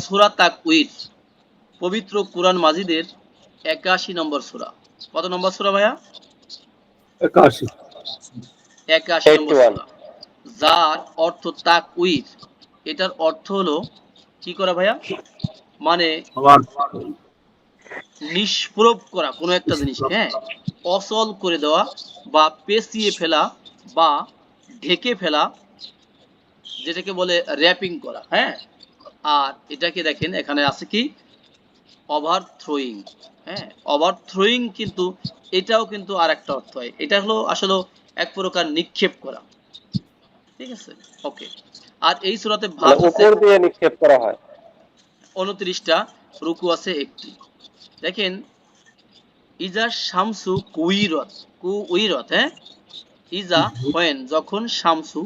সুরা তাকউইর পবিত্র কুরআন মাজিদের একাশি নম্বর সুরা। কত নম্বর সুরা ভাইয়া? একাশি। একাশি নম্বর সুরা। যার অর্থ তাকউইর এটার অর্থ হলো কি করা ভাইয়া? মানে আবার নিষ্প্রভ করা কোনো একটা জিনিস হ্যাঁ? অচল করে দেওয়া বা পেঁচিয়ে ফেলা বা ঢেকে ফেলা যেটাকে বলে র্যাপিং করা হ্যাঁ? আর এটাকে দেখেন এখানে আছে কি? ওভার থ্রোয়িং হ্যাঁ ওভার থ্রোয়িং কিন্তু এটাও কিন্তু আর একটা অর্থ হয়। এটা হলো আসলে এক প্রকার নিক্ষেপ করা। ঠিক আছে? ওকে আর এই সুরাতে ভাগ আছে উপর দিয়ে নিক্ষেপ করা হয়। উনত্রিশটা রুকু আছে একটি। দেখেন ইজা শামসু কুইরত কুইরত হ্যাঁ? ইজা হোয়েন যখন শামসু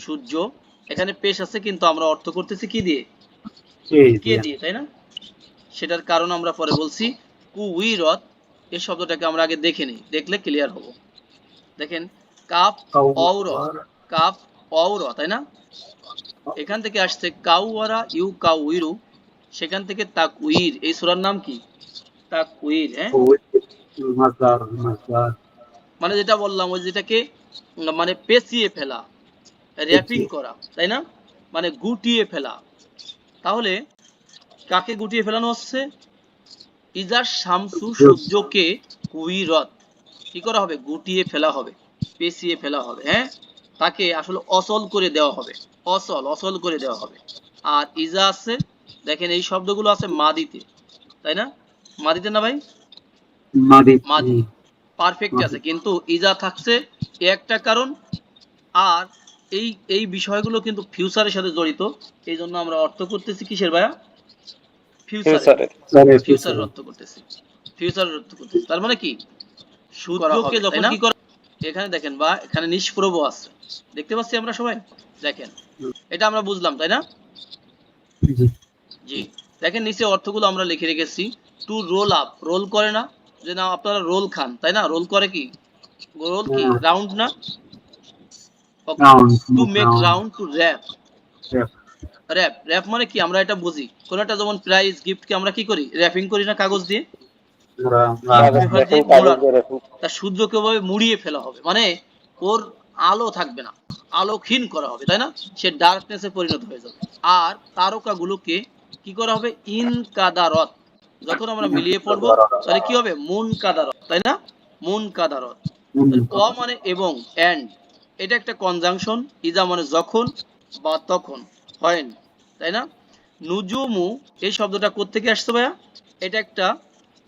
সূর্য এখানে পেশ আছে কিন্তু আমরা অর্থ করতেছি কি দিয়ে? কে দিয়ে তাই না? সেটার কারণ আমরা পরে বলছি। কুইরত এই শব্দটাকে আমরা আগে দেখে নিই। দেখলে ক্লিয়ার হব। দেখেন কাপ অউর কাপ অউর তাই না? এখান থেকে আসছে কাউয়ারা ইউ কাউইরু। সেখান থেকে তাকুইর এই সূরার নাম কি? তাকুইর হ্যাঁ? মানে যেটা বললাম ওই যেটাকে মানে পেঁচিয়ে ফেলা র্যাপিং করা তাই না? মানে গুটিয়ে ফেলা। তাহলে কাকে গুটিয়ে ফেলানো হচ্ছে? ইজার শামসু সূর্যকে কুইরত। কি করা হবে? গুটিয়ে ফেলা হবে পেঁচিয়ে ফেলা হবে হ্যাঁ? তাকে আসলে অচল করে দেওয়া হবে অচল অচল করে দেওয়া হবে। আর ইজা আছে দেখেন এই শব্দগুলো আছে মাদিতে তাই না? মাদিতে না ভাই? মাদি। পারফেক্ট আছে কিন্তু ইজা থাকছে একটা কারণ আর এই এই বিষয়গুলো কিন্তু ফিউচারের সাথে জড়িত। এই জন্য আমরা অর্থ করতেছি কিসের ভাইয়া? ফিউচারে ফিউচারে ফিউচারের অর্থ করতেছি। ফিউচারের অর্থ করতেছি। তার মানে কি? সূর্যকে যখন কি করা এখানে দেখেন বা এখানে নিষ্প্রভ আছে। দেখতে পাচ্ছি আমরা সবাই? দেখেন। এটা আমরা বুঝলাম তাই না? জি। জি। দেখেন নিচে অর্থগুলো আমরা লিখে রেখেছি। টু রোল আপ রোল করে না। যে না আপনারা রোল খান তাই না? রোল করে কি? রোল কি? হ্যাঁ। রাউন্ড না? Round, to make round. Round to wrap wrap wrap মানে কি? আমরা এটা বুঝি। কোন একটা যেমন প্রাইজ গিফট কে আমরা কি করি? র্যাপিং করি না কাগজ দিয়ে? সূর্যকে ওভাবে মুড়িয়ে ফেলা হবে। মানে ওর আলো থাকবে না। করা হবে তাই না? সে ডার্কনেসে পরিণত হয়ে যাবে। আর তারকাগুলোকে কি করা হবে? ইন কাদারত। যখন আমরা মিলিয়ে পড়ব তাহলে কি হবে? মুন কাদারত তাই না? মুন কাদারত। ক মানে এবং এন্ড এটা একটা কনজাংশন ইজা মানে যখন বা তখন হয় তাই না? নুজুমু এই শব্দটা কোত্থেকে আসছে ভাইয়া? এটা একটা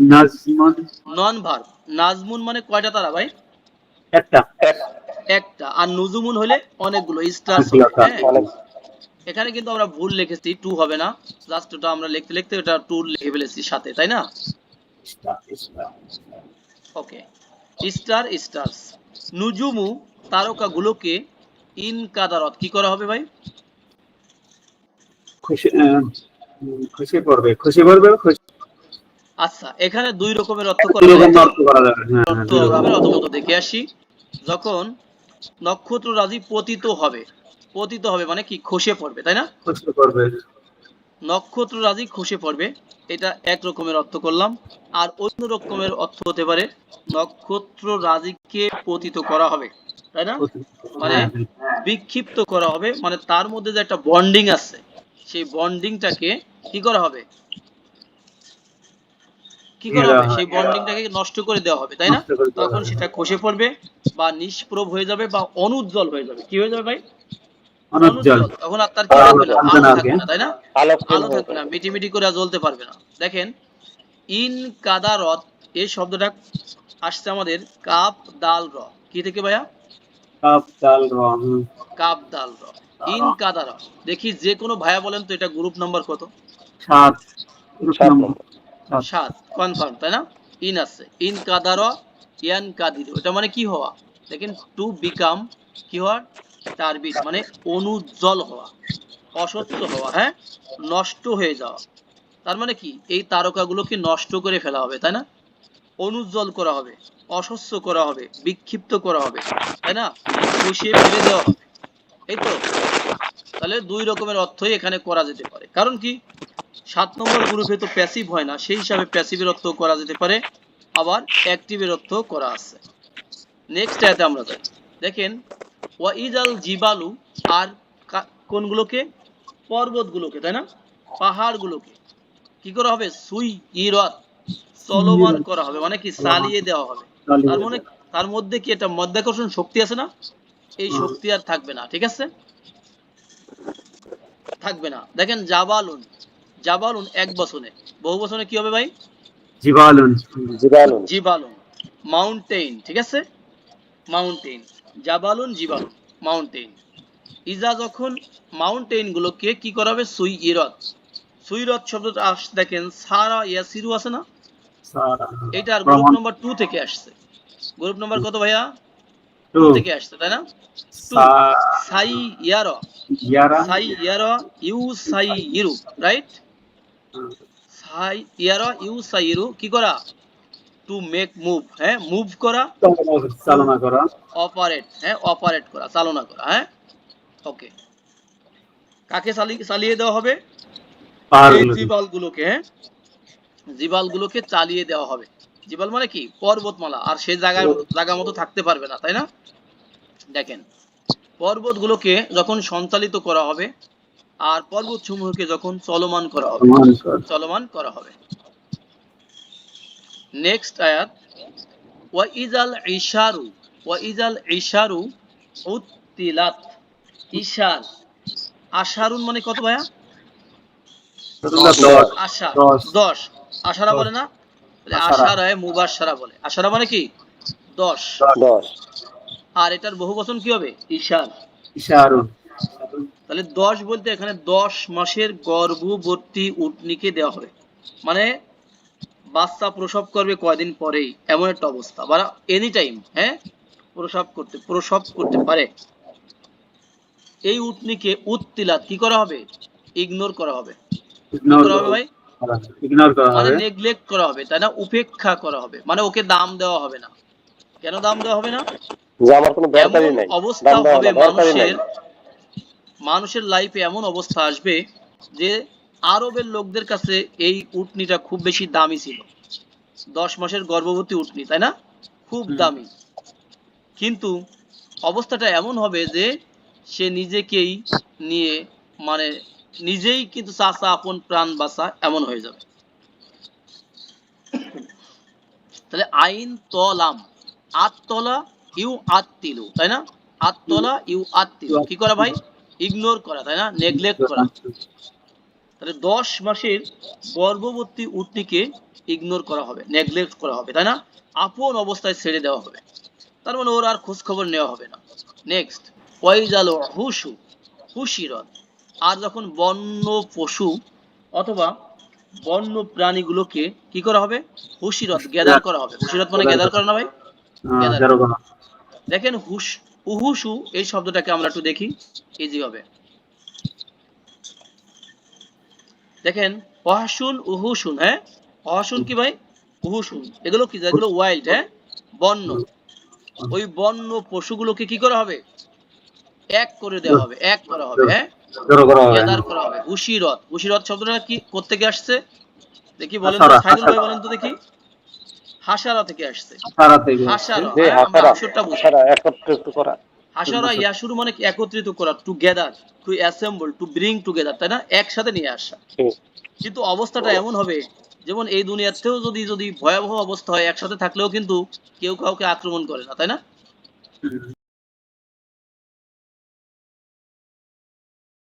নাজমন। নন ভার্ব নাজমুন মানে কয়টা তারা ভাই? একটা। একটা। আর নুজুমুন হলে অনেকগুলো স্টার। হ্যাঁ? এখানে কিন্তু আমরা ভুল লিখেছি টু হবে না। জাস্ট ওটা আমরা লিখতে লিখতে ওটা টু লিখে ফেলেছি সাথে তাই না? ওকে স্টার স্টারস নুজুমু তারকাগুলোকে ইন কাদারত কি করা হবে ভাই? খুশি পড়বে খুশি পড়বে আচ্ছা এখানে দুই রকমের অর্থ করা যাবে অর্থ দেখে আসি। যখন নক্ষত্র রাজি পতিত হবে পতিত হবে মানে কি? খসে পড়বে তাই না? পড়বে। নক্ষত্র রাজি খসে পড়বে এটা এক রকমের অর্থ করলাম। আর অন্য রকমের অর্থ হতে পারে নক্ষত্র রাজিকে পতিত করা হবে। তাই না? মানে হ্যাঁ, বিক্ষিপ্ত করা হবে মানে তার মধ্যে যে একটা বন্ডিং আছে সেই বন্ডিংটাকে কি করা হবে? কি করা হবে? সেই বন্ডিংটাকে নষ্ট করে দেওয়া হবে তাই না? তখন সেটা খসে পড়বে বা নিষ্প্রভ হয়ে যাবে বা অনুজ্জ্বল হয়ে যাবে। কি হয়ে যাবে ভাই? অনুজ্জ্বল। তখন আর তার কি থাকবে না? আলো থাকবে না। তাই না? আলো থাকবে না পড়ে। মিটি মিটি করে আর জ্বলতে পারবে না। দেখেন ইন কাদারত এই শব্দটা আসছে আমাদের কাপ দাল র। কি থেকে ভাইয়া? কাপ ডাল রং। কাপ দাল র। ইন কাদারত দেখি যে কোনো ভাইয়া বলেন তো এটা গ্রুপ নাম্বার কত? সাত। সাত কনফার্ম তাই না? ইন আছে। ইন কাদার ইয়ান কাদির। এটা মানে কি হওয়া? দেখেন টু বিকাম কি হওয়া? টার্বিট মানে অনুজ্জ্বল হওয়া। অস্বচ্ছ হওয়া হ্যাঁ? নষ্ট হয়ে যাওয়া। তার মানে কি? এই তারকাগুলোকে নষ্ট করে ফেলা হবে তাই না? অনুজ্জ্বল করা হবে। অস্বচ্ছ করা হবে বিক্ষিপ্ত করা হবে তাই না? বসিয়ে ফেলে দেওয়া হবে। এই তো। তাহলে দুই রকমের অর্থই এখানে করা যেতে পারে। কারণ কি? সাত নম্বর গ্রুপে তো প্যাসিভ হয় না সেই হিসাবে প্যাসিভের অর্থ করা যেতে পারে আবার অ্যাক্টিভের অর্থ করা আছে। নেক্সট আয়াতে আমরা যাই। দেখেন ওয়া ইজাল জিবালু আর কোনগুলোকে? পর্বতগুলোকে তাই না? পাহাড়গুলোকে। কি করা হবে? সুই ইরত চলমান করা হবে মানে কি? চালিয়ে দেওয়া হবে। তার মানে তার মধ্যে কি এটা মধ্যাকর্ষণ শক্তি আছে না? এই শক্তি আর থাকবে না ঠিক আছে? থাকবে না। দেখেন জাবালুন জাবালুন এক বছরে বহু বছরে কি হবে ভাই? জিবালুন। জিবালুন। জিবালুন মাউন্টেন ঠিক আছে? মাউন্টেন জাবালুন জিবালুন মাউন্টেন ইজা যখন মাউন্টেন গুলোকে কি করা হবে সুই ইরত সুইরত শব্দটা আস দেখেন সারা ইয়াসিরু আছে না? সারা গ্রুপ নম্বর টু থেকে আসছে। গ্রুপ নম্বর কত ভাইয়া? টু থেকে আসছে তাই না? সাই ইয়ার। সাই ইয়ার you Sai ইরু right Sai year you সাই ইরু কি করা? টু মেক মুভ হ্যাঁ? মুভ করা। চালনা করা। অপারেট হ্যাঁ? অপারেট করা চালনা করা হ্যাঁ? ওকে কাকে চালি- চালিয়ে দেওয়া হবে? এই পাহাড়গুলো হ্যাঁ? জিবালগুলোকে চালিয়ে দেওয়া হবে। জিবাল মানে কি? পর্বতমালা। আর সেই জায়গায় জায়গা মতো থাকতে পারবে না তাই না? দেখেন পর্বতগুলোকে যখন সঞ্চালিত করা হবে আর পর্বত সমূহকে যখন চলমান করা হবে চলমান করা হবে। নেক্সট আয়াত ওয়া ইজাল ইশারু ওয়া ইজাল ইশারু উত্তিলাত। ইশার আশারুন মানে কত ভাইয়া? তোমরা দশ আশা দশ। দশ। আশারা বলে না? আশারা। আশারায় মুবাশশারা বলে। আশারা মানে কি? দশ। দশ। আর এটার বহু বচন কি হবে? ঈশান। ইশারুন তাহলে দশ বলতে এখানে দশ মাসের গর্ভবর্তী উটনিকে দেওয়া হবে। মানে বাচ্চা প্রসব করবে কয়দিন পরেই। এমন একটা অবস্থা। বা এনি টাইম হ্যাঁ? প্রসব করতে প্রসব করতে পারে। এই উটনিকে উত্তিলাত কি করা হবে? ইগনোর করা হবে। ইগনোর করা হবে। ভাই? ইগনোর করা মানে হবে। নেগলেক্ট করা হবে তাই না? উপেক্ষা করা হবে। মানে ওকে দাম দেওয়া হবে না। কেন দাম দেওয়া হবে না? যে আমার কোনো দরকারই নাই। অবস্থা হবে মানুষের মানুষের লাইফে এমন অবস্থা আসবে যে আরবের লোকদের কাছে এই উটনিটা খুব বেশি দামি ছিল। দশ মাসের গর্ভবতী উটনি তাই না? খুব দামি। কিন্তু অবস্থাটা এমন হবে যে সে নিজেকেই নিয়ে মানে নিজেই কিন্তু চাচা আপন প্রাণ বাঁচা এমন হয়ে যাবে। তাহলে আইন তলাম, আত্তলা ইউ আত্তিলু, তাই না? আত্তলা ইউ আত্তিলু। কি করা ভাই? ইগনোর করা, তাই না? নেগলেক্ট করা। তাহলে দশ মাসের গর্ভবতী উটনিকে ইগনোর করা হবে নেগলেক্ট করা হবে, তাই না? আপন অবস্থায় ছেড়ে দেওয়া হবে। তার মানে ওর আর খোঁজ খবর নেওয়া হবে না। নেক্সট ওয়াইজাল হুসু হুশিরত। আর যখন বন্য পশু অথবা বন্য প্রাণীগুলোকে কি করা হবে? হুশিরত গ্যাদার করা হবে। হুশিরত মানে গ্যাদার করা না ভাই? জেরোগোনা দেখেন হুস উহুসু এই শব্দটাকে আমরা একটু দেখি ইজি হবে দেখেন অহাসুন উহুসুন হ্যাঁ? অহাসুন কি ভাই? উহুসুন। এগুলো কি? যেগুলো ওয়াইল্ড হ্যাঁ? বন্য। ওই বন্য পশুগুলোকে কি করা হবে? এক করে দেওয়া হবে এক করা হবে হ্যাঁ? জড়ো করা হবে। করা হবে। উশিরত উশিরত শব্দটা কি কোত্থেকে আসছে? দেখি বলেন তো সাইদুল ভাই বলেন তো দেখি। হাসারা থেকে আসছে। সারা থেকে হাসারা হাসারা হাসারা একত্রিত করা। হাসারা ইয়াশুরু মানে একত্রিত করা to gather to assemble to bring together তাই না? একসাথে নিয়ে আসা। কিন্তু অবস্থাটা এমন হবে যেমন এই দুনিয়াতেও যদি যদি ভয়াবহ অবস্থা হয় একসাথে থাকলেও কিন্তু কেউ কাউকে আক্রমণ করে না তাই না।